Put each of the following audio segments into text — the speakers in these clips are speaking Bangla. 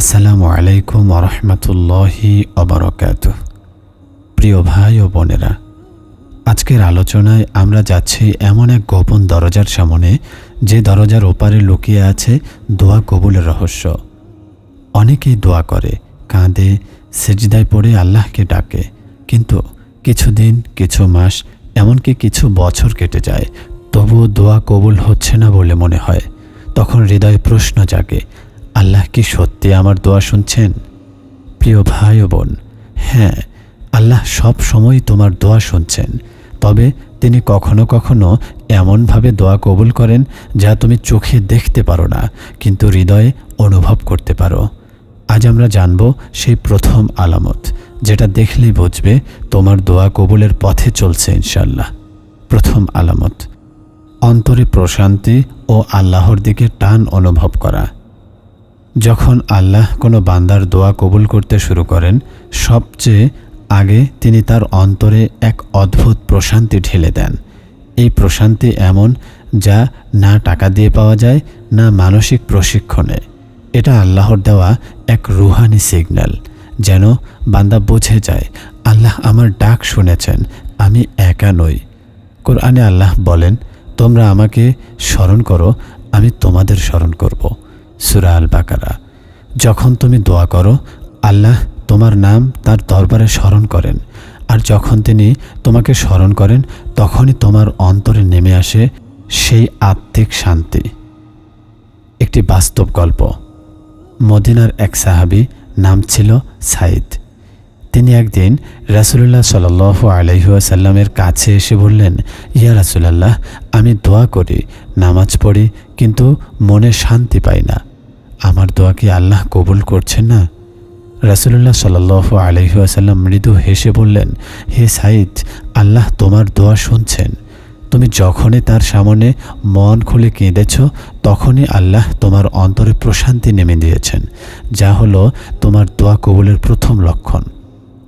আসসালামু আলাইকুম আরহামতুল্লাহি অবরকাত প্রিয় ভাই ও বোনেরা, আজকের আলোচনায় আমরা যাচ্ছি এমন এক গোপন দরজার সামনে, যে দরজার ওপারে লুকিয়ে আছে দোয়া কবুলের রহস্য। অনেকেই দোয়া করে, কাঁদে, সেজদায় পড়ে আল্লাহকে ডাকে। কিন্তু কিছুদিন, কিছু মাস, এমনকি কিছু বছর কেটে যায়, তবুও দোয়া কবুল হচ্ছে না বলে মনে হয়। তখন হৃদয়ে প্রশ্ন জাগে আল্লাহ কি সত্যি আমার দোয়া শুনছেন? প্রিয় ভাই ও বোন হ্যাঁ আল্লাহ সব সময় তোমার দোয়া শুনছেন। তবে তিনি কখনো কখনো এমনভাবে দোয়া কবুল করেন যা তুমি চোখে দেখতে পারো না, কিন্তু হৃদয়ে অনুভব করতে পারো। আজ আমরা জানব সেই প্রথম আলামত, যেটা দেখলেই বুঝবে তোমার দোয়া কবুলের পথে চলছে ইনশাল্লাহ প্রথম আলামত, অন্তরে প্রশান্তি ও আল্লাহর দিকে টান অনুভব করা। যখন আল্লাহ কোনো বান্দার দোয়া কবুল করতে শুরু করেন, সবচেয়ে আগে তিনি তার অন্তরে এক অদ্ভুত প্রশান্তি ঢেলে দেন। এই প্রশান্তি এমন যা না টাকা দিয়ে পাওয়া যায়, না মানসিক প্রশিক্ষণে। এটা আল্লাহর দেওয়া এক রুহানি সিগন্যাল, যেন বান্দা বুঝে যায়, আল্লাহ আমার ডাক শুনেছেন, আমি একা নই। কোরআনে আল্লাহ বলেন, তোমরা আমাকে স্মরণ করো, আমি তোমাদের স্মরণ করব। সুরা আল বাকারা যখন তুমি দোয়া করো, আল্লাহ তোমার নাম তার দরবারে স্মরণ করেন। আর যখন তিনি তোমাকে স্মরণ করেন, তখনই তোমার অন্তরে নেমে আসে সেই আত্মিক শান্তি। একটি বাস্তব গল্প। মদিনার এক সাহাবি নাম ছিল সাইদ তিনি একদিন রাসুলুল্লাহ সাল আলহিহাসাল্লামের কাছে এসে বললেন, ইয়া রাসুলাল্লাহ, আমি দোয়া করি, নামাজ পড়ি, কিন্তু মনে শান্তি পাই না। আমার দোয়া কি আল্লাহ কবুল করছেন না? রাসুলুল্লাহ সাল আলহিহাসাল্লাম মৃদু হেসে বললেন, হে সাইদ আল্লাহ তোমার দোয়া শুনছেন। তুমি যখনই তার সামনে মন খুলে কেঁদেছ, তখনই আল্লাহ তোমার অন্তরে প্রশান্তি নেমে দিয়েছেন, যা হলো তোমার দোয়া কবুলের প্রথম লক্ষণ।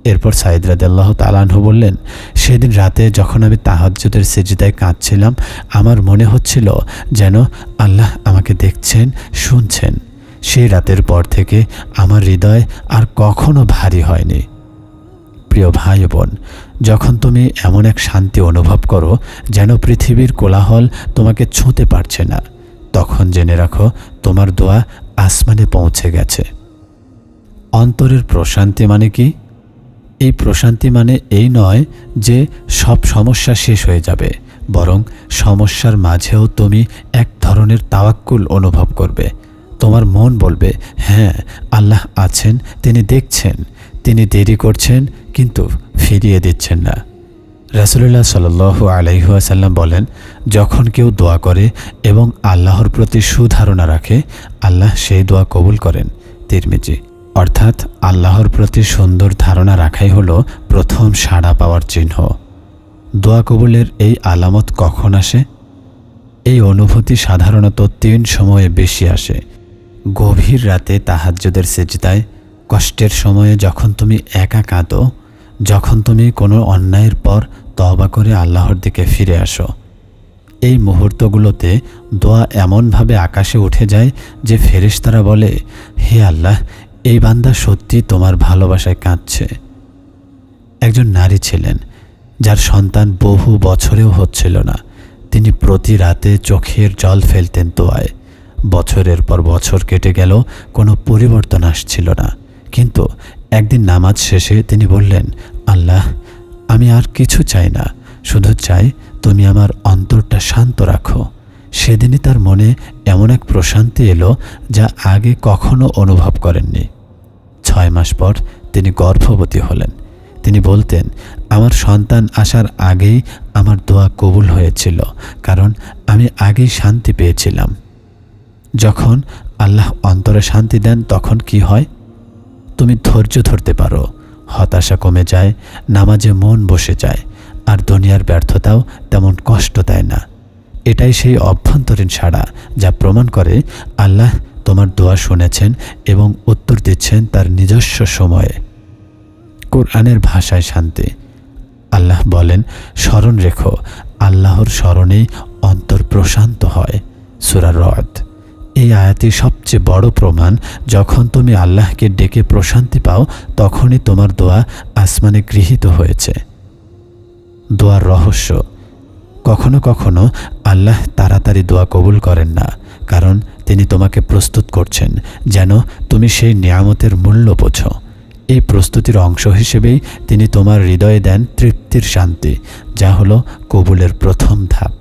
এরপর সাইদ রাদেল্লাহ তালানহ বললেন, সেদিন রাতে যখন আমি তাহাজ্যদের সেজিদায় কাঁদছিলাম, আমার মনে হচ্ছিল যেন আল্লাহ আমাকে দেখছেন, শুনছেন। সেই রাতের পর থেকে আমার হৃদয় আর কখনো ভারী হয়নি। প্রিয় ভাই বোন, যখন তুমি এমন এক শান্তি অনুভব করো যেন পৃথিবীর কোলাহল তোমাকে ছুঁতে পারছে না, তখন জেনে রাখো তোমার দোয়া আসমানে পৌঁছে গেছে। অন্তরের প্রশান্তি মানে কি? এই প্রশান্তি মানে এই নয় যে সব সমস্যা শেষ হয়ে যাবে, বরং সমস্যার মাঝেও তুমি এক ধরনের তাওয়াক্কুল অনুভব করবে। তোমার মন বলবে হ্যাঁ আল্লাহ আছেন, তিনি দেখছেন, তিনি দেরি করছেন, কিন্তু ফিরিয়ে দিচ্ছেন না। রাসুলুল্লাহ সাল আলাইহাসাল্লাম বলেন, যখন কেউ দোয়া করে এবং আল্লাহর প্রতি সুধারণা রাখে, আল্লাহ সেই দোয়া কবুল করেন। তিরমিজি। অর্থাৎ আল্লাহর প্রতি সুন্দর ধারণা রাখাই হলো প্রথম সাড়া পাওয়ার চিহ্ন। দোয়া কবুলের এই আলামত কখন আসে? এই অনুভূতি সাধারণত তিন সময়ে বেশি আসে। গভীর রাতে তাহাজ্যদের সেজদায়, কষ্টের সময়ে যখন তুমি একা কাঁদো, যখন তুমি কোনো অন্যায়ের পর তবা করে আল্লাহর দিকে ফিরে আসো। এই মুহূর্তগুলোতে দোয়া এমনভাবে আকাশে উঠে যায় যে ফেরেশতারা বলে, হে আল্লাহ, এই বান্দা সত্যি তোমার ভালোবাসায় কাঁদছে। একজন নারী ছিলেন, যার সন্তান বহু বছরেও হচ্ছিল না। তিনি প্রতি রাতে চোখের জল ফেলতেন তোয়ায় বছরের পর বছর কেটে গেল, কোনো পরিবর্তন আসছিল না। কিন্তু একদিন নামাজ শেষে তিনি বললেন, আল্লাহ, আমি আর কিছু চাই না, শুধু চাই তুমি আমার অন্তরটা শান্ত রাখো। সেদিনই তার মনে এমন এক প্রশান্তি এলো যা আগে কখনো অনুভব করেননি। ছয় মাস পর তিনি গর্ভবতী হলেন। তিনি বলতেন, আমার সন্তান আসার আগেই আমার দোয়া কবুল হয়েছিল, কারণ আমি আগেই শান্তি পেয়েছিলাম। যখন আল্লাহ অন্তরে শান্তি দেন, তখন কি হয়? তুমি ধৈর্য ধরতে পারো, হতাশা কমে যায়, নামাজে মন বসে যায়, আর দুনিয়ার ব্যর্থতাও তেমন কষ্ট দেয় না। এটাই সেই অভ্যন্তরীণ সাড়া যা প্রমাণ করে আল্লাহ তোমার দোয়া শুনেছেন এবং উত্তর দিচ্ছেন তার নিজস্ব সময়ে। কোরআনের ভাষায় শান্তি। আল্লাহ বলেন, স্মরণ রেখো, আল্লাহর স্মরণেই অন্তর প্রশান্ত হয়। সুরা রদ এই আয়াতি সবচেয়ে বড় প্রমাণ, যখন তুমি আল্লাহকে ডেকে প্রশান্তি পাও, তখনই তোমার দোয়া আসমানে গৃহীত হয়েছে। দোয়ার রহস্য, কখনো কখনো আল্লাহ তাড়াতাড়ি দোয়া কবুল করেন না, কারণ তিনি তোমাকে প্রস্তুত করছেন, যেন তুমি সেই নিয়ামতের মূল্য বোঝো। এই প্রস্তুতির অংশ হিসেবেই তিনি তোমার হৃদয়ে দেন তৃপ্তির শান্তি, যা হলো কবুলের প্রথম ধাপ।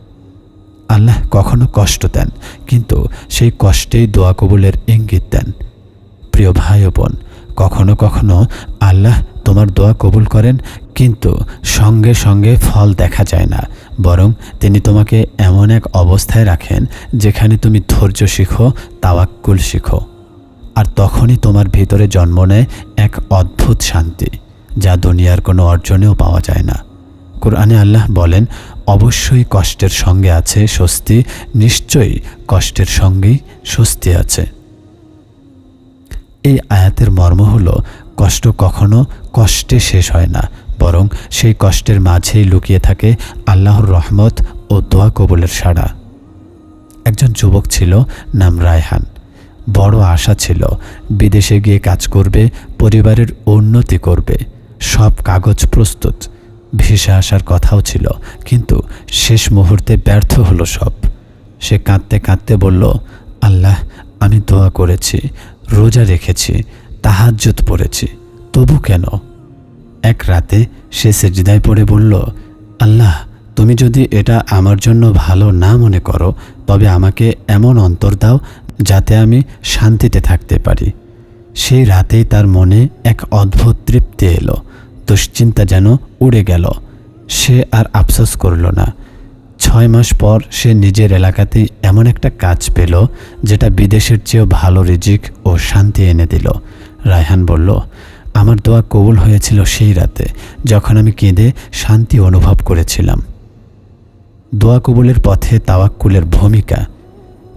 আল্লাহ কখনো কষ্ট দেন, কিন্তু সেই কষ্টেই দোয়া কবুলের ইঙ্গিত দেন। প্রিয় ভাই বোন, কখনো কখনো আল্লাহ তোমার দোয়া কবুল করেন, কিন্তু সঙ্গে সঙ্গে ফল দেখা যায় না, বরং তিনি তোমাকে এমন এক অবস্থায় রাখেন, যেখানে তুমি ধৈর্য শিখো, তাওয়াক্কুল শিখো। আর তখনই তোমার ভিতরে জন্ম নেয় এক অদ্ভুত শান্তি, যা দুনিয়ার কোনো অর্জনেও পাওয়া যায় না। কোরআনে আল্লাহ বলেন, অবশ্যই কষ্টের সঙ্গে আছে স্বস্তি, নিশ্চয়ই কষ্টের সঙ্গেই স্বস্তি আছে। এই আয়াতের মর্ম হল, কষ্ট কখনো কষ্টে শেষ হয় না, বরং সেই কষ্টের মাঝেই লুকিয়ে থাকে আল্লাহর রহমত ও দোয়া কবুলের সাড়া। একজন যুবক ছিল, নাম রায়হান। বড় আশা ছিল, বিদেশে গিয়ে কাজ করবে, পরিবারের উন্নতি করবে, সব কাগজ প্রস্তুত। ভেসে আসার কথাও ছিল, কিন্তু শেষ মুহূর্তে ব্যর্থ হলো সব। সে কাঁদতে কাঁদতে বলল, আল্লাহ, আমি দোয়া করেছি, রোজা রেখেছি, তাহাজ্জুদ পড়েছি, তবু কেন? এক রাতে সে সেজদায় পড়ে বলল, আল্লাহ, তুমি যদি এটা আমার জন্য ভালো না মনে করো, তবে আমাকে এমন অন্তর দাও যাতে আমি শান্তিতে থাকতে পারি। সেই রাতেই তার মনে এক অদ্ভুত তৃপ্তি এলো। দুশ্চিন্তা যেন উড়ে গেল। সে আর আফসোস করল না। ছয় মাস পর সে নিজের এলাকাতেই এমন একটা কাজ পেল, যেটা বিদেশের চেয়েও ভালো রিজিক ও শান্তি এনে দিল। রায়হান বলল, আমার দোয়া কবুল হয়েছিল সেই রাতে, যখন আমি কেঁদে শান্তি অনুভব করেছিলাম। দোয়া কবুলের পথে তাওয়াক্কুলের ভূমিকা।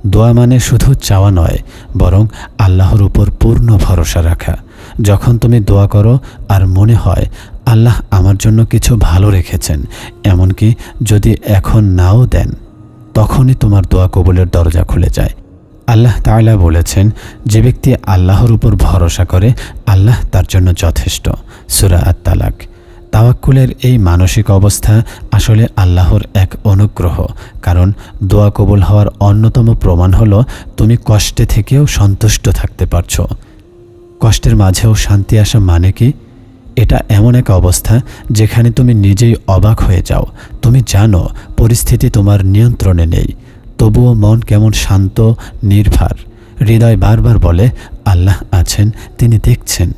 দোয়া মানে শুধু চাওয়া নয়, বরং আল্লাহর উপর পূর্ণ ভরসা রাখা। যখন তুমি দোয়া করো আর মনে হয় আল্লাহ আমার জন্য কিছু ভালো রেখেছেন, এমনকি যদি এখন নাও দেন, তখনই তোমার দোয়া কবুলের দরজা খুলে যায়। আল্লাহ তাআলা বলেছেন, যে ব্যক্তি আল্লাহর উপর ভরসা করে, আল্লাহ তার জন্য যথেষ্ট। সুরা আত তালাক তাওয়াক্কুলের এই মানসিক অবস্থা আসলে আল্লাহর এক অনুগ্রহ, কারণ দোয়া কবুল হওয়ার অন্যতম প্রমাণ হলো, তুমি কষ্টে থেকেও সন্তুষ্ট থাকতে পারছ। কষ্টের মাঝেও শান্তি আসা মানে কি? এটা এমন এক অবস্থা যেখানে তুমি নিজেই অবাক হয়ে যাও। তুমি জানো পরিস্থিতি তোমার নিয়ন্ত্রণে নেই। তবুও মন কেমন শান্ত, নির্ভার। হৃদয় বারবার বলে, আল্লাহ আছেন, তিনি দেখছেন।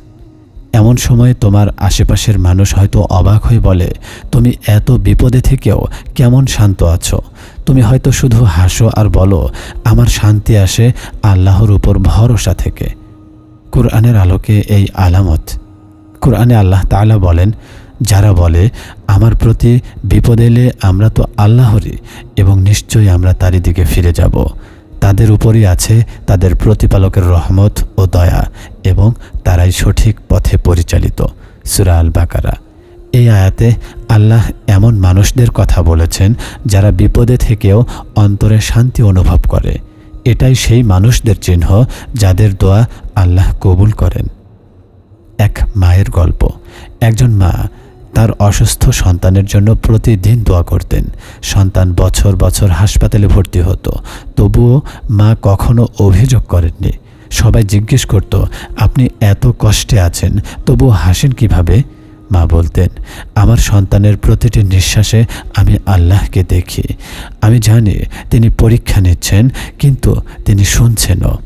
এমন সময় তোমার আশেপাশের মানুষ হয়তো অবাক হয়ে বলে, তুমি এত বিপদে থেকেও কেমন শান্ত আছো? তুমি হয়তো শুধু হাসো আর বলো, আমার শান্তি আসে আল্লাহর উপর ভরসা থেকে কোরআনের আলোকে এই আলামত। কোরআনে আল্লাহ তাআলা বলেন, যারা বলে, আমার প্রতি বিপদ এলে আমরা তো আল্লাহরই এবং নিশ্চয়ই আমরা তারই দিকে ফিরে যাব। তাদের উপরই আছে তাদের প্রতিপালকের রহমত ও দয়া এবং তারাই সঠিক পথে পরিচালিত। সুরা আল বাকারা এই আয়াতে আল্লাহ এমন মানুষদের কথা বলেছেন, যারা বিপদে থেকেও অন্তরে শান্তি অনুভব করে। এটাই সেই মানুষদের চিহ্ন যাদের দোয়া আল্লাহ কবুল করেন। এক মায়ের গল্প। একজন মা তার অসুস্থ সন্তানের জন্য প্রতিদিন দোয়া করতেন। সন্তান বছর বছর হাসপাতালে ভর্তি হতো। তবুও মা কখনো অভিযোগ করেননি। সবাই জিজ্ঞেস করত, আপনি এত কষ্টে আছেন, তবুও হাসেন কীভাবে? মা বলতেন, আমার সন্তানের প্রতিটি নিঃশ্বাসে আমি আল্লাহকে দেখি। আমি জানি তিনি পরীক্ষা নিচ্ছেন, কিন্তু তিনি শুনছেনও।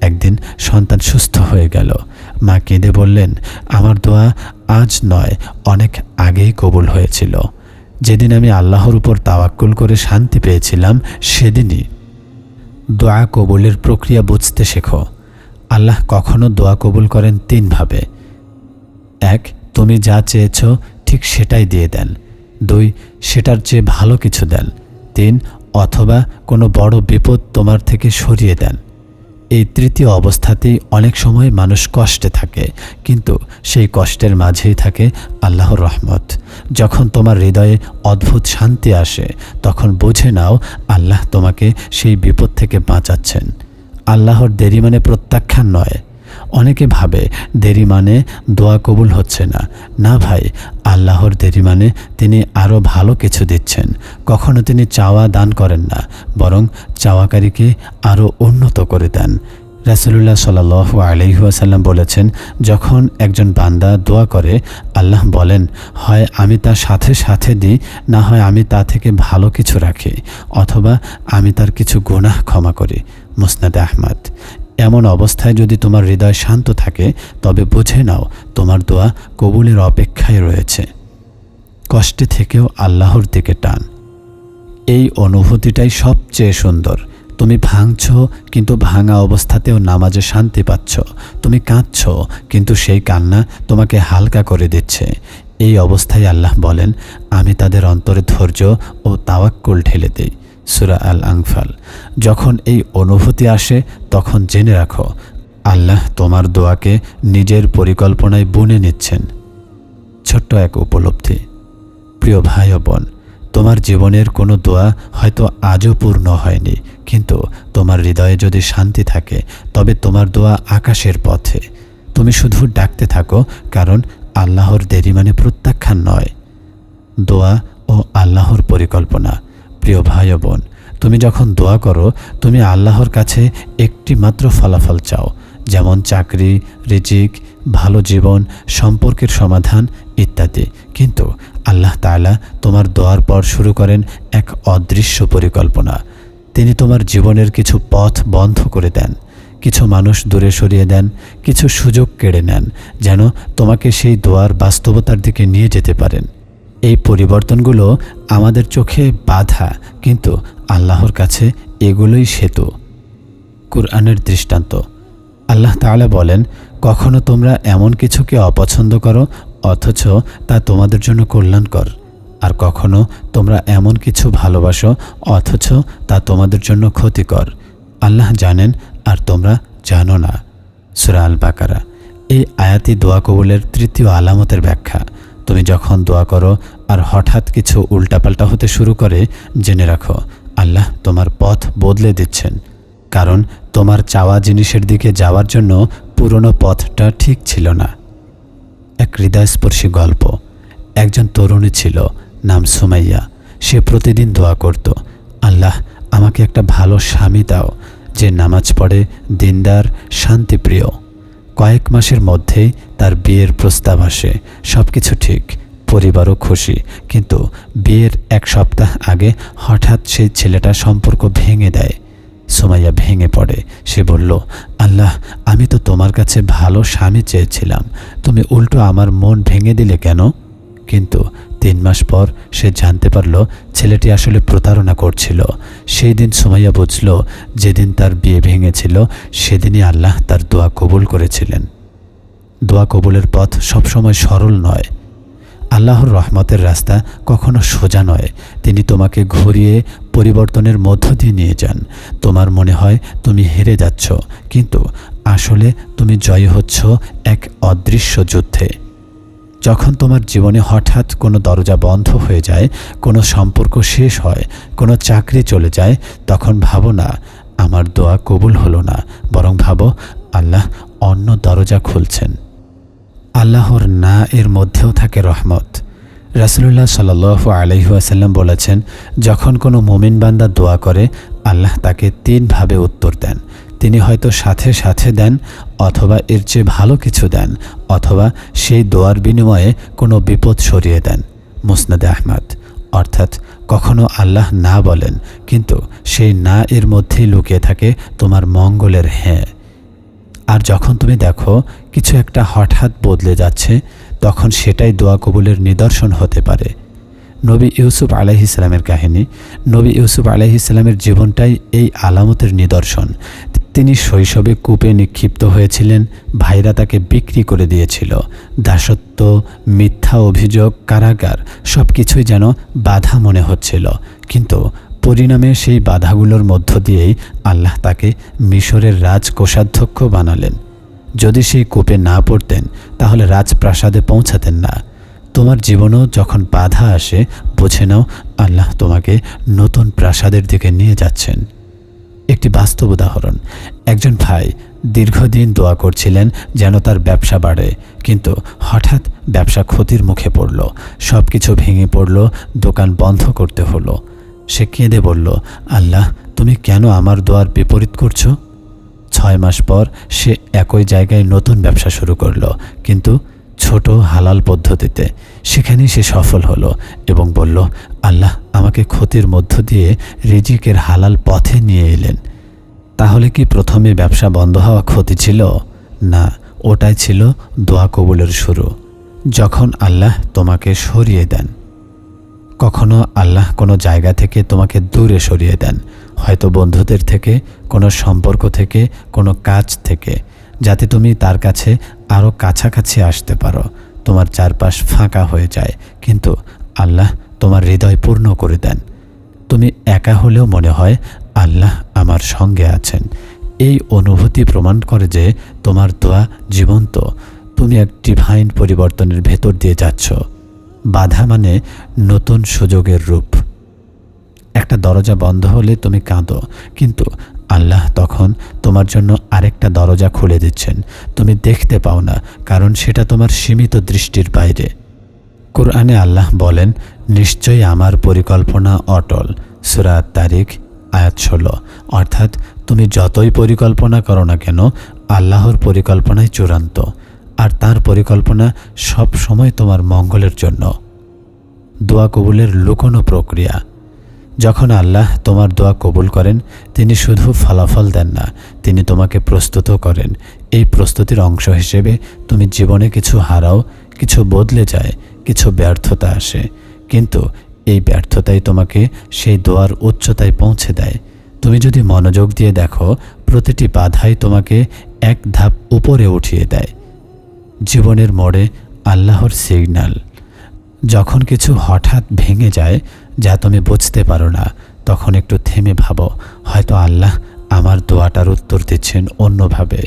একদিন সন্তান সুস্থ হয়ে গেল। মা কেঁদে বললেন, আমার দোয়া আজ নয়, অনেক আগেই কবুল হয়েছিল। যেদিন আমি আল্লাহর উপর তাওয়াক্কুল করে শান্তি পেয়েছিলাম, সেদিনই। দোয়া কবুলের প্রক্রিয়া বুঝতে শেখো। আল্লাহ কখনো দোয়া কবুল করেন তিনভাবে। এক তুমি যা চেয়েছ ঠিক সেটাই দিয়ে দেন। দুই, সেটার চেয়ে ভালো কিছু দেন। তিন, অথবা কোনো বড় বিপদ তোমার থেকে সরিয়ে দেন। এই তৃতীয় অবস্থাতেই অনেক সময় মানুষ কষ্টে থাকে, কিন্তু সেই কষ্টের মাঝেই থাকে আল্লাহর রহমত। যখন তোমার হৃদয়ে অদ্ভুত শান্তি আসে, তখন বুঝে নাও আল্লাহ তোমাকে সেই বিপদ থেকে বাঁচাচ্ছেন। আল্লাহর দেরি মানে প্রত্যাখ্যান নয়। অনেকে ভাবে দেরি মানে দোয়া কবুল হচ্ছে না। না ভাই, আল্লাহর দেরি মানে তিনি আরও ভালো কিছু দিচ্ছেন। কখনো তিনি চাওয়া দান করেন না, বরং চাওয়াকারীকে আরও উন্নত করে দেন। রাসুলুল্লাহ সাল আলহিহাসাল্লাম বলেছেন, যখন একজন বান্দা দোয়া করে, আল্লাহ বলেন, হয় আমি তার সাথে সাথে দিই, না হয় আমি তা থেকে ভালো কিছু রাখি, অথবা আমি তার কিছু গুনাহ ক্ষমা করি। মুসনাদ আহমদ। এমন অবস্থায় যদি তোমার হৃদয় শান্ত থাকে, তবে বুঝে নাও তোমার দোয়া কবুলের অপেক্ষায় রয়েছে। কষ্টে থেকেও আল্লাহর দিকে টান। এই অনুভূতিটাই সবচেয়ে সুন্দর। তুমি ভাঙছ, কিন্তু ভাঙা অবস্থাতেও নামাজে শান্তি পাচ্ছ। তুমি কাঁদছ, কিন্তু সেই কান্না তোমাকে হালকা করে দিচ্ছে। এই অবস্থায় আল্লাহ বলেন, আমি তাদের অন্তরে ধৈর্য ও তাওয়াক্কুল ঢেলে দিই। সুরা আল আংফাল যখন এই অনুভূতি আসে, তখন জেনে রাখো, আল্লাহ তোমার দোয়াকে নিজের পরিকল্পনায় বুনে নিচ্ছেন। ছোট্ট এক উপলব্ধি। প্রিয় ভাই বোন, তোমার জীবনের কোনো দোয়া হয়তো আজও পূর্ণ হয়নি, কিন্তু তোমার হৃদয়ে যদি শান্তি থাকে, তবে তোমার দোয়া আকাশের পথে। তুমি শুধু ডাকতে থাকো, কারণ আল্লাহর দেরি মানে প্রত্যাখ্যান নয়। দোয়া ও আল্লাহর পরিকল্পনা। প্রিয় ভাই বোন, তুমি যখন দোয়া করো, তুমি আল্লাহর কাছে একটি মাত্র ফলাফল চাও, যেমন চাকরি, রিজিক, ভালো জীবন, সম্পর্কের সমাধান ইত্যাদি। কিন্তু আল্লাহ তালা তোমার দোয়ার পর শুরু করেন এক অদৃশ্য পরিকল্পনা। তিনি তোমার জীবনের কিছু পথ বন্ধ করে দেন, কিছু মানুষ দূরে সরিয়ে দেন, কিছু সুযোগ কেড়ে নেন, যেন তোমাকে সেই দোয়ার বাস্তবতার দিকে নিয়ে যেতে পারেন। এই পরিবর্তনগুলো আমাদের চোখে বাধা, কিন্তু আল্লাহর কাছে এগুলোই সেতু। কুরআনের দৃষ্টান্ত। আল্লাহ তাআলা বলেন, কখনো তোমরা এমন কিছুকে অপছন্দ করো, অথচ তা তোমাদের জন্য কল্যাণকর। আর কখনো তোমরা এমন কিছু ভালোবাসো, অথচ তা তোমাদের জন্য ক্ষতিকর। আল্লাহ জানেন, আর তোমরা জানো না। সুরা আল বাকারা এই আয়াতি দোয়া কবুলের তৃতীয় আলামতের ব্যাখ্যা। তুমি যখন দোয়া করো আর হঠাৎ কিছু উল্টাপাল্টা হতে শুরু করে, জেনে রাখো, আল্লাহ তোমার পথ বদলে দিচ্ছেন। কারণ তোমার চাওয়া জিনিসের দিকে যাওয়ার জন্য পুরনো পথটা ঠিক ছিল না। এক হৃদয়স্পর্শী গল্প। একজন তরুণী ছিল, নাম সুমাইয়া। সে প্রতিদিন দোয়া করত, আল্লাহ, আমাকে একটা ভালো স্বামী দাও, যে নামাজ পড়ে, দিনদার, শান্তিপ্রিয়। কয়েক মাসের মধ্যে তার বিয়ের প্রস্তাব আসে। সব কিছু ঠিক, পরিবারও খুশি। কিন্তু বিয়ের এক সপ্তাহ আগে হঠাৎ সেই ছেলেটা সম্পর্ক ভেঙে দেয়। সোমাইয়া ভেঙে পড়ে। সে বলল, আল্লাহ, আমি তো তোমার কাছে ভালো স্বামী চেয়েছিলাম। তুমি উল্টো আমার মন ভেঙে দিলে কেন? কিন্তু তিন মাস পর সে জানতে পারল ছেলেটি আসলে প্রতারণা করছিল। সেই দিন সুমাইয়া বুঝল যেদিন তার বিয়ে ভেঙেছিল, সেদিনই আল্লাহ তার দোয়া কবুল করেছিলেন। দোয়া কবুলের পথ সবসময় সরল নয়। আল্লাহর রহমতের রাস্তা কখনো সোজা নয়। তিনি তোমাকে ঘুরিয়ে পরিবর্তনের মধ্য দিয়ে নিয়ে যান। তোমার মনে হয় তুমি হেরে যাচ্ছ, কিন্তু আসলে তুমি জয় হচ্ছ এক অদৃশ্য যুদ্ধে। যখন তোমার জীবনে হঠাৎ কোনো দরজা বন্ধ হয়ে যায়, কোনো সম্পর্ক শেষ হয়, কোনো চাকরি চলে যায়, তখন ভাবো না, আমার দোয়া কবুল হলো না। বরং ভাবো, আল্লাহ অন্য দরজা খুলছেন। আল্লাহর না এর মধ্যেও থাকে রহমত। রাসুলুল্লাহ সাল আলহিহাসাল্লাম বলেছেন, যখন কোনো মোমিন বান্দা দোয়া করে, আল্লাহ তাকে তিনভাবে উত্তর দেন। তিনি হয়তো সাথে সাথে দেন অথবা এর চেয়ে ভালো কিছু দেন অথবা সেই দোয়ার বিনিময়ে কোনো বিপদ সরিয়ে দেন। মুসনাদে আহমদ। অর্থাৎ কখনো আল্লাহ না বলেন, কিন্তু সেই না এর মধ্যেই লুকিয়ে থাকে তোমার মঙ্গলের হ্যাঁ। আর যখন তুমি দেখো কিছু একটা হঠাৎ বদলে যাচ্ছে, তখন সেটাই দোয়া কবুলের নিদর্শন হতে পারে। নবী ইউসুফ আলাইহিসালামের কাহিনী। নবী ইউসুফ আলাইহিসালামের জীবনটাই এই আলামতের নিদর্শন। তিনি শৈশবে কূপে নিক্ষিপ্ত হয়েছিলেন। ভাইরা তাকে বিক্রি করে দিয়েছিল। দাসত্ব, মিথ্যা অভিযোগ, কারাগার সব কিছুই যেন বাধা মনে হচ্ছিল। কিন্তু পরিণামে সেই বাধাগুলোর মধ্য দিয়েই আল্লাহ তাকে মিশরের রাজকোষাধ্যক্ষ বানালেন। যদি সেই কূপে না পড়তেন, তাহলে রাজপ্রাসাদে পৌঁছাতেন না। তোমার জীবনেও যখন বাধা আসে, বুঝে নাও আল্লাহ তোমাকে নতুন প্রাসাদের দিকে নিয়ে যাচ্ছেন। একটি বাস্তব উদাহরণ। একজন ভাই দীর্ঘদিন দোয়া করছিলেন যেন তার ব্যবসা বাড়ে, কিন্তু হঠাৎ ব্যবসা ক্ষতির মুখে পড়ল সব কিছু ভেঙে পড়ল, দোকান বন্ধ করতে হলো। সে কেঁদে বলল, আল্লাহ, তুমি কেন আমার দোয়ার বিপরীত করছ? ছয় মাস পর সে একই জায়গায় নতুন ব্যবসা শুরু করল, কিন্তু ছোট হালাল পদ্ধতিতে। সেখানেই সে সফল হলো এবং বলল, আল্লাহ আমাকে ক্ষতির মধ্য দিয়ে রিজিকের হালাল পথে নিয়ে এলেন। তাহলে কি প্রথমে ব্যবসা বন্ধ হওয়া ক্ষতি ছিল? না, ওটাই ছিল দোয়া কবুলের শুরু। যখন আল্লাহ তোমাকে সরিয়ে দেন। কখনো আল্লাহ কোনো জায়গা থেকে তোমাকে দূরে সরিয়ে দেন। হয়তো বন্ধুদের থেকে, কোনো সম্পর্ক থেকে, কোনো কাজ থেকে। যাতে তুমি তার কাছে আরও কাছাকাছি আসতে পারো। তোমার চারপাশ ফাঁকা হয়ে যায়, কিন্তু আল্লাহ তোমার হৃদয় পূর্ণ করে দেন। তুমি একা হলেও মনে হয় আল্লাহ আমার সঙ্গে আছেন। এই অনুভূতি প্রমাণ করে যে তোমার দোয়া জীবন্ত। তুমি এক ডিভাইন পরিবর্তনের ভেতর দিয়ে যাচ্ছ। বাধা মানে নতুন সুযোগের রূপ। একটা দরজা বন্ধ হলে তুমি কাঁদো, কিন্তু আল্লাহ তখন তোমার জন্য আরেকটা দরজা খুলে দিচ্ছেন। তুমি দেখতে পাও না, কারণ সেটা তোমার সীমিত দৃষ্টির বাইরে। কোরআনে আল্লাহ বলেন, নিশ্চয়ই আমার পরিকল্পনা অটল। সুরা তারিখ, আয়াত ষোলো। অর্থাৎ তুমি যতই পরিকল্পনা করো না কেন, আল্লাহর পরিকল্পনাই চূড়ান্ত। আর তার পরিকল্পনা সব সময় তোমার মঙ্গলের জন্য। দোয়া কবুলের লুকোনো প্রক্রিয়া। যখন আল্লাহ তোমার দোয়া কবুল করেন, তিনি শুধু ফলাফল দেন না, তিনি তোমাকে প্রস্তুত করেন। এই প্রস্তুতির অংশ হিসেবে তুমি জীবনে কিছু হারাও, কিছু বদলে যায়, কিছু ব্যর্থতা আসে। কিন্তু এই ব্যর্থতাই তোমাকে সেই দোয়ার উচ্চতায় পৌঁছে দেয়। তুমি যদি মনোযোগ দিয়ে দেখো, প্রতিটি বাধাই তোমাকে এক ধাপ উপরে উঠিয়ে দেয়। জীবনের মোড়ে আল্লাহর সিগন্যাল। যখন কিছু হঠাৎ ভেঙে যায় যা তুমি বুঝতে পারো না, তখন একটু থেমে ভাবো। হয়তো আল্লাহ আমার দোয়াটার উত্তর দিচ্ছেন অন্যভাবে।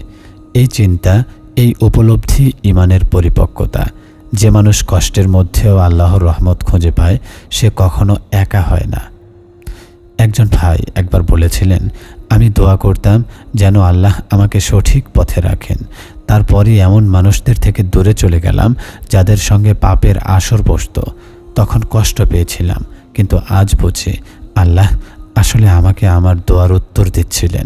এই চিন্তা, এই উপলব্ধি ইমানের পরিপক্কতা। যে মানুষ কষ্টের মধ্যেও আল্লাহর রহমত খুঁজে পায়, সে কখনো একা হয় না। একজন ভাই একবার বলেছিলেন, আমি দোয়া করতাম যেন আল্লাহ আমাকে সঠিক পথে রাখেন। তারপরই এমন মানুষদের থেকে দূরে চলে গেলাম, যাদের সঙ্গে পাপের আসর বসত। তখন কষ্ট পেয়েছিলাম। কিন্তু আজ বুঝি আল্লাহ আসলে আমাকে আমার দোয়ার উত্তর দিচ্ছিলেন।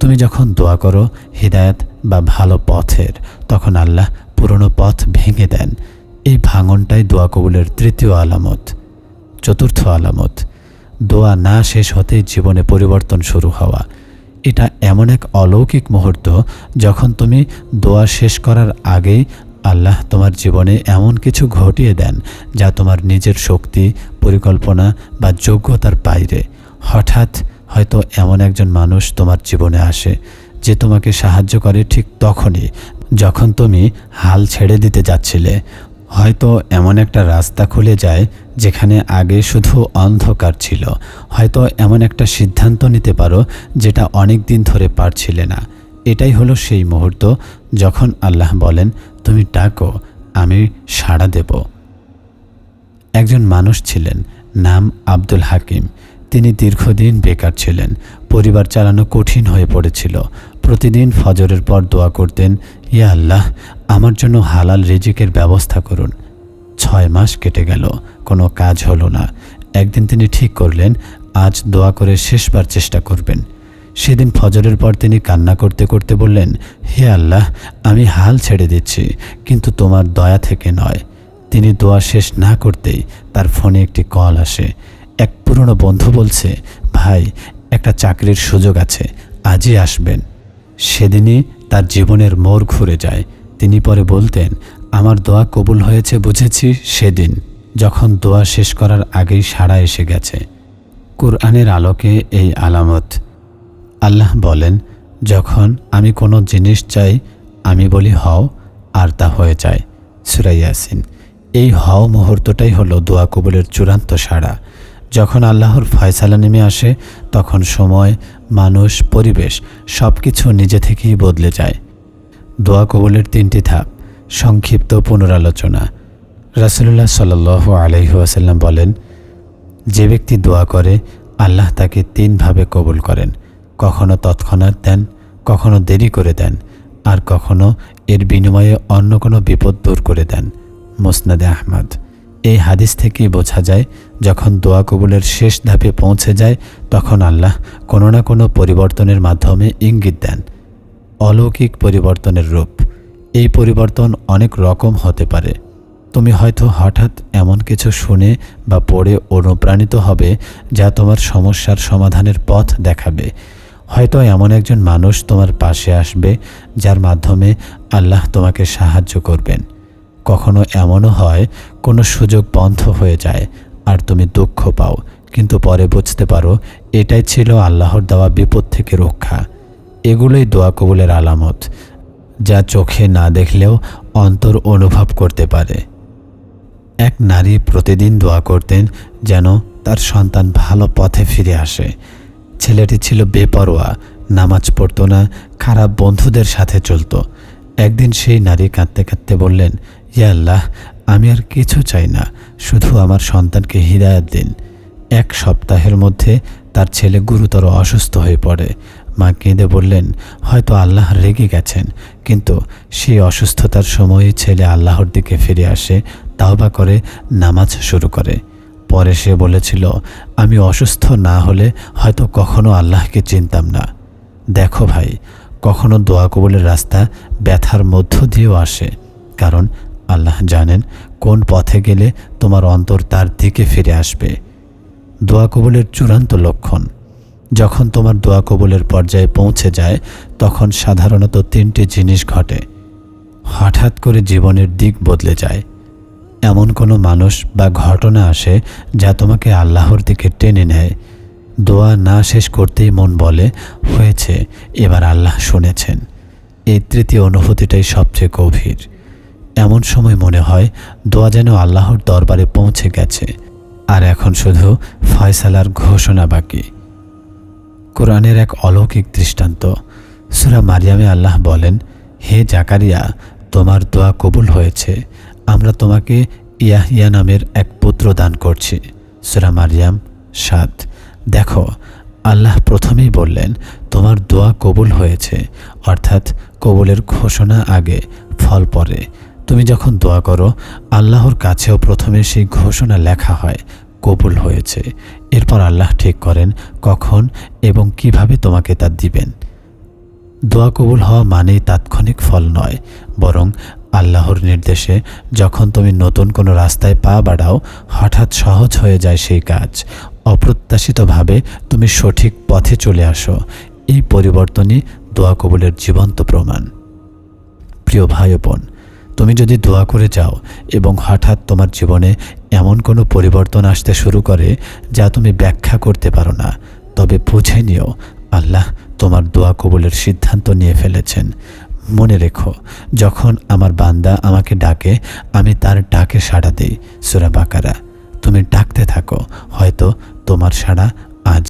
তুমি যখন দোয়া করো হৃদায়ত বা ভালো পথের, তখন আল্লাহ পুরনো পথ ভেঙে দেন। এই ভাঙনটাই দোয়া কবুলের তৃতীয় আলামত। চতুর্থ আলামত, দোয়া না শেষ হতেই জীবনে পরিবর্তন শুরু হওয়া। এটা এমন এক অলৌকিক মুহূর্ত যখন তুমি দোয়া শেষ করার আগেই আল্লাহ তোমার জীবনে এমন কিছু ঘটিয়ে দেন যা তোমার নিজের শক্তি, পরিকল্পনা বা যোগ্যতার বাইরে। হঠাৎ হয়তো এমন একজন মানুষ তোমার জীবনে আসে যে তোমাকে সাহায্য করে ঠিক তখনই, যখন তুমি হাল ছেড়ে দিতে যাচ্ছিলে। হয়তো এমন একটা রাস্তা খুলে যায় যেখানে আগে শুধু অন্ধকার ছিল। হয়তো এমন একটা সিদ্ধান্ত নিতে পারো যেটা অনেক দিন ধরে পারছিলে না। এটাই হলো সেই মুহূর্ত যখন আল্লাহ বলেন তুমি ডাকো, আমি সাড়া দেব। একজন মানুষ ছিলেন, নাম আব্দুল হাকিম। তিনি দীর্ঘদিন বেকার ছিলেন, পরিবার চালানো কঠিন হয়ে পড়েছিল। প্রতিদিন ফজরের পর দোয়া করতেন, ইয়া আল্লাহ, আমার জন্য হালাল রেজিকের ব্যবস্থা করুন। ছয় মাস কেটে গেল, কোনো কাজ হলো না। একদিন তিনি ঠিক করলেন, আজ দোয়া করে শেষবার চেষ্টা করবেন। সেদিন ফজরের পর তিনি কান্না করতে করতে বললেন, হে আল্লাহ, আমি হাল ছেড়ে দিচ্ছি, কিন্তু তোমার দয়া থেকে নয়। তিনি দোয়া শেষ না করতেই তার ফোনে একটি কল আসে। এক পুরনো বন্ধু বলছে, ভাই, একটা চাকরির সুযোগ আছে, আজই আসবেন। সেদিনই তার জীবনের মোড় ঘুরে যায়। তিনি পরে বলতেন, আমার দোয়া কবুল হয়েছে, বুঝেছি, সেদিন। যখন দোয়া শেষ করার আগেই সাড়া এসে গেছে। কুরআনের আলোকে এই আলামত। আল্লাহ বলেন, যখন আমি কোনো জিনিস চাই, আমি বলি হও, আর তা হয়ে যায়। সুরাইয়াসিন এই হও মুহূর্তটাই হলো দোয়া কবুলের চূড়ান্ত সাড়া। যখন আল্লাহর ফয়সালা নেমে আসে, তখন সময়, মানুষ, পরিবেশ সব কিছু নিজে থেকেই বদলে যায়। দোয়া কবুলের তিনটি ধাপ, সংক্ষিপ্ত পুনরালোচনা। রাসুলুল্লাহ সাল আলহিহাসাল্লাম বলেন, যে ব্যক্তি দোয়া করে, আল্লাহ তাকে তিনভাবে কবুল করেন। কখনো তৎক্ষণাৎ দেন, কখনো দেরি করে দেন, আর কখনো এর বিনিময়ে অন্য কোনো বিপদ দূর করে দেন। মোসনাদে আহমদ। এই হাদিস থেকেই বোঝা যায়, যখন দোয়া কবুলের শেষ ধাপে পৌঁছে যায়, তখন আল্লাহ কোনো না কোনো পরিবর্তনের মাধ্যমে ইঙ্গিত দেন। অলৌকিক পরিবর্তনের রূপ। এই পরিবর্তন অনেক রকম হতে পারে। তুমি হয়তো হঠাৎ এমন কিছু শুনে বা পড়ে অনুপ্রাণিত হবে, যা তোমার সমস্যার সমাধানের পথ দেখাবে। হয়তো এমন একজন মানুষ তোমার পাশে আসবে যার মাধ্যমে আল্লাহ তোমাকে সাহায্য করবেন। কখনো এমনও হয় কোনো সুযোগ বন্ধ হয়ে যায় আর তুমি দুঃখ পাও, কিন্তু পরে বুঝতে পারো এটাই ছিল আল্লাহর দেওয়া বিপদ থেকে রক্ষা। এগুলোই দোয়া কবুলের আলামত, যা চোখে না দেখলেও অন্তর অনুভব করতে পারে। এক নারী প্রতিদিন দোয়া করতেন যেন তার সন্তান ভালো পথে ফিরে আসে। ছেলেটি ছিল বেপরোয়া, নামাজ পড়তো না, খারাপ বন্ধুদের সাথে চলতো। একদিন সেই নারী কাঁদতে কাঁদতে বললেন, ইয়া আল্লাহ, আমি আর কিছু চাই না, শুধু আমার সন্তানকে হৃদায়ত দিন। এক সপ্তাহের মধ্যে তার ছেলে গুরুতর অসুস্থ হয়ে পড়ে। মা কেঁদে বললেন, হয়তো আল্লাহ রেগে গেছেন, কিন্তু সেই অসুস্থতার সময়ে ছেলে আল্লাহর দিকে ফিরে আসে, তাওবা করে, নামাজ শুরু করে। পরে সে বলেছিল, আমি অসুস্থ না হলে হয়তো কখনো আল্লাহকে চিনতাম না। দেখো ভাই, কখনো দোয়া কবুলের রাস্তা ব্যথার মধ্য দিয়েও আসে। কারণ আল্লাহ জানেন কোন পথে গেলে তোমার অন্তর তার দিকে ফিরে আসবে। দোয়া কবুলের চূড়ান্ত লক্ষণ। যখন তোমার দোয়া কবুলের পর্যায়ে পৌঁছে যায়, তখন সাধারণত তিনটি জিনিস ঘটে। হঠাৎ করে জীবনের দিক বদলে যায়। এমন কোনো মানুষ বা ঘটনা আসে যা তোমাকে আল্লাহর দিকে টেনে নেয়। দোয়া না শেষ করতেই মন বলে, হয়েছে, এবার আল্লাহ শুনেছেন। এই তৃতীয় অনুভূতিটাই সবচেয়ে গভীর। এমন সময় মনে হয়, দোয়া যেন আল্লাহর দরবারে পৌঁছে গেছে। আর এখন শুধু ফয়সালার ঘোষণা বাকি। কোরআনের এক অলৌকিক দৃষ্টান্ত। সুরা মারিয়ামে আল্লাহ বলেন, হে জাকারিয়া, তোমার দোয়া কবুল হয়েছে। আমরা তোমাকে ইয়াহিয়া নামের এক পুত্র দান করছি। সুরা মারিয়াম সাত। দেখো, আল্লাহ প্রথমেই বললেন, তোমার দোয়া কবুল হয়েছে, অর্থাৎ কবুলের ঘোষণা আগে, ফল পরে। তুমি যখন দোয়া করো, আল্লাহর কাছেও প্রথমে সেই ঘোষণা লেখা হয়, কবুল হয়েছে। এরপর আল্লাহ ঠিক করেন কখন এবং কীভাবে তোমাকে তা দিবেন। দোয়া কবুল হওয়া মানেই তাৎক্ষণিক ফল নয়, বরং আল্লাহর নির্দেশে যখন তুমি নতুন কোনো রাস্তায় পা বাড়াও, হঠাৎ সহজ হয়ে যায় সেই কাজ। অপ্রত্যাশিতভাবে তুমি সঠিক পথে চলে আসো। এই পরিবর্তনই দোয়া কবুলের জীবন্ত প্রমাণ। প্রিয় ভাই বোন, তুমি যদি দোয়া করে যাও এবং হঠাৎ তোমার জীবনে এমন কোনো পরিবর্তন আসতে শুরু করে যা তুমি ব্যাখ্যা করতে পারো না, তবে বুঝে নিও, আল্লাহ তোমার দোয়া কবুলের সিদ্ধান্ত নিয়ে ফেলেছেন। মনে রেখো, যখন আমার বান্দা আমাকে ডাকে, আমি তার ডাকে সাড়া দিই। সুরা বাকারা। তুমি ডাকতে থাকো, হয়তো তোমার সাড়া আজ